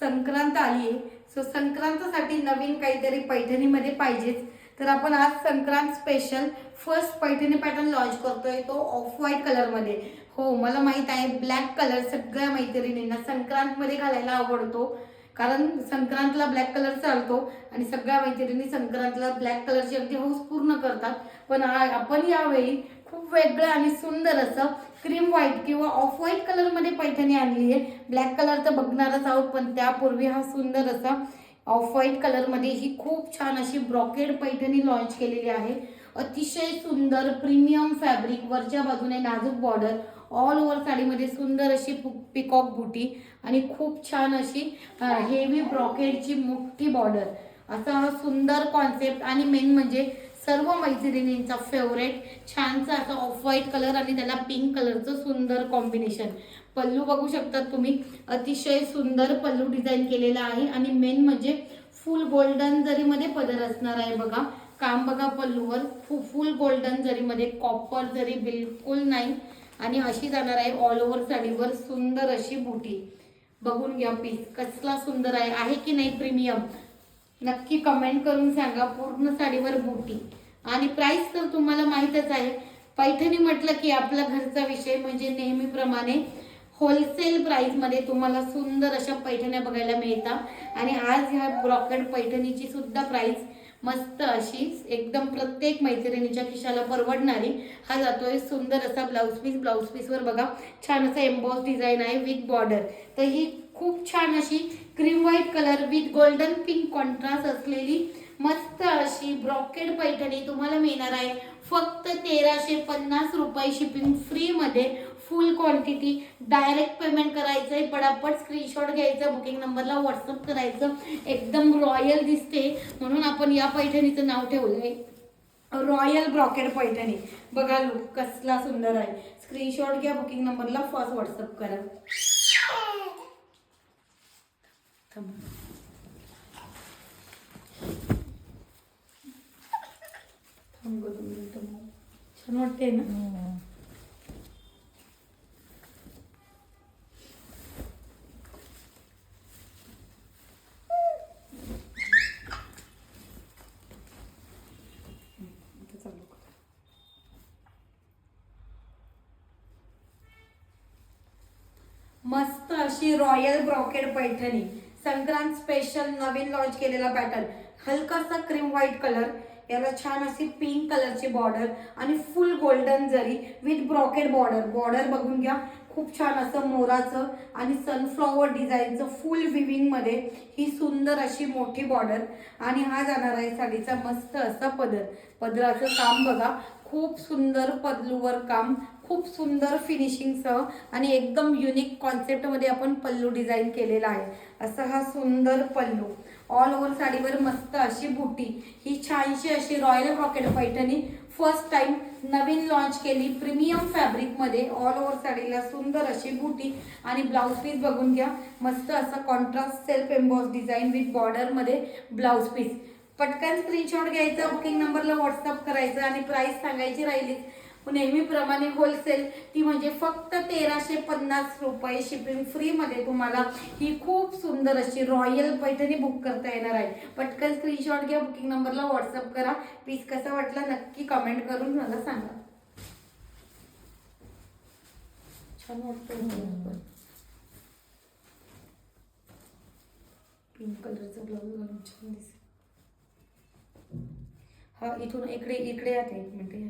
संक्रांत आली आहे सो संक्रांतसाठी नवीन काहीतरी पैठणीमध्ये पाहिजेच. तर आपण आज Sankranti special first Paithani pattern launch करतोय. तो ऑफ व्हाईट कलरमध्ये हो मला माहीत आहे ब्लॅक कलर सगळ्या मैत्रिणींना संक्रांतमध्ये घालायला आवडतो. कारण संक्रांतला ब्लॅक कलर चालतो आणि सगळ्या मैत्रिणी संक्रांतला ब्लॅक कलरची अगदी हौस पूर्ण करतात. पण आपण यावेळी खूप वेगळं आणि सुंदर असं क्रीम व्हाईट किंवा ऑफ व्हाईट कलरमध्ये पैठणी आणली आहे. ब्लॅक कलर तर बघणारच आहोत पण त्यापूर्वी हा सुंदर असा ऑफ व्हाईट कलरमध्ये ही खूप छान अशी ब्रॉकेड पैठणी लॉन्च केलेली आहे. अतिशय सुंदर प्रीमियम फॅब्रिक वरच्या बाजूने नाजूक बॉर्डर ऑल ओव्हर साडीमध्ये सुंदर अशी पिकॉक बुटी आणि खूप छान अशी हेवी ब्रॉकेटची मोठी बॉर्डर असा हा सुंदर कॉन्सेप्ट आणि मेन म्हणजे सर्व मैत्रिणींचा फेवरेट छानसा असा ऑफ व्हाईट कलर आणि त्याला पिंक कलरचं सुंदर कॉम्बिनेशन पल्लू बघू शकतात तुम्ही अतिशय सुंदर पल्लू डिझाईन केलेला आहे आणि मेन म्हणजे फुल गोल्डन जरीमध्ये पदर असणार आहे बघा. काम बघा पल्लूवर फु फुल गोल्डन जरीमध्ये कॉपर जरी बिलकुल नाही. आणि अशी जाणार आहे ऑल ओव्हर साडीवर सुंदर अशी बुटी बघून घ्या पीस कसला सुंदर आहे आहे की नाही प्रीमियम नक्की कमेंट करून सांगा पूर्ण साडीवर बुटी आणि प्राइस तर तुम्हाला माहीतच आहे. पैठणी म्हटलं की आपला घरचा विषय म्हणजे नेहमीप्रमाणे होलसेल प्राईजमध्ये तुम्हाला सुंदर अशा पैठण्या बघायला मिळतात. आणि आज ह्या ब्रॉकेड पैठणीची सुद्धा प्राईस मस्त अशी एकदम प्रत्येक मैत्रिणीच्या खिशाला परवडणारी. हा जातोय सुंदर असा ब्लाऊज पीस ब्लाऊज पीसवर बघा छान असा एम्बॉस डिझाईन आहे विथ बॉर्डर तर ही खूप छान अशी cream white colour with golden pink contrast असलेली मस्त अशी ब्रॉकेड पैठणी तुम्हाला मिळणार आहे. फक्त तेराशे पन्नास रुपये शिपिंग फ्रीमध्ये फुल क्वांटिटी. डायरेक्ट पेमेंट करायचं आहे पटापट स्क्रीनशॉट घ्यायचं बुकिंग नंबरला व्हॉट्सअप करायचं. एकदम रॉयल दिसते. म्हणून आपण या पैठणीचं नाव ठेवलं आहे रॉयल ब्रॉकेट पैठणी. बघा लुक कसला सुंदर आहे. स्क्रीनशॉट घ्या बुकिंग नंबरला फर्स्ट व्हॉट्सअप करा. छान वाटते ना? हो आता चालू कर. मस्त अशी royal brocade Paithani. Sankranti special नवीन लॉन्च केलेला पॅटर्न हलकासा क्रीम व्हाईट कलर याला छान अशी पिंक कलरची बॉर्डर आणि full golden zari with brocade border border बघून घ्या खूप छान असं मोराचं आणि सनफ्लॉवर डिझाईनचं फुल विविंगमध्ये ही सुंदर अशी मोठी बॉर्डर आणि हा जाणार आहे साडीचा मस्त असा पदर. पदराचं काम बघा खूप सुंदर पदलूवर काम. खूप सुंदर फिनिशिंगसह आणि एकदम युनिक कॉन्सेप्टमध्ये आपण पल्लू डिझाईन केलेला आहे. असा हा सुंदर पल्लू. ऑल ओव्हर साडीवर मस्त अशी बुटी. ही छानशी अशी royal rocket Paithani first time नवीन लॉन्च केली प्रीमियम फॅब्रिकमध्ये ऑल ओव्हर साडीला सुंदर अशी बुटी आणि ब्लाऊज पीस बघून घ्या. मस्त असा contrast self emboss design with बॉर्डरमध्ये blouse piece पटकन स्क्रीनशॉट घ्यायचा बुकिंग नंबरला व्हॉट्सअप करायचं आणि प्राईस सांगायची राहिली नेहमीप्रमाणे होलसेल ती म्हणजे फक्त तेराशे पन्नास रुपये शिपिंग फ्रीमध्ये तुम्हाला ही खूप सुंदर अशी रॉयल पैठणी बुक करता येणार आहे. पटकन स्क्रीनशॉट घ्या बुकिंग नंबरला व्हॉट्सअप करा. पीस कसा वाटला नक्की कमेंट करून मला सांगा. छान वाटतं पिंक कलरचा ब्लाऊज घालून छान दिसेल. हा इथून इकडे इकडे आता ते एक मिनिट या.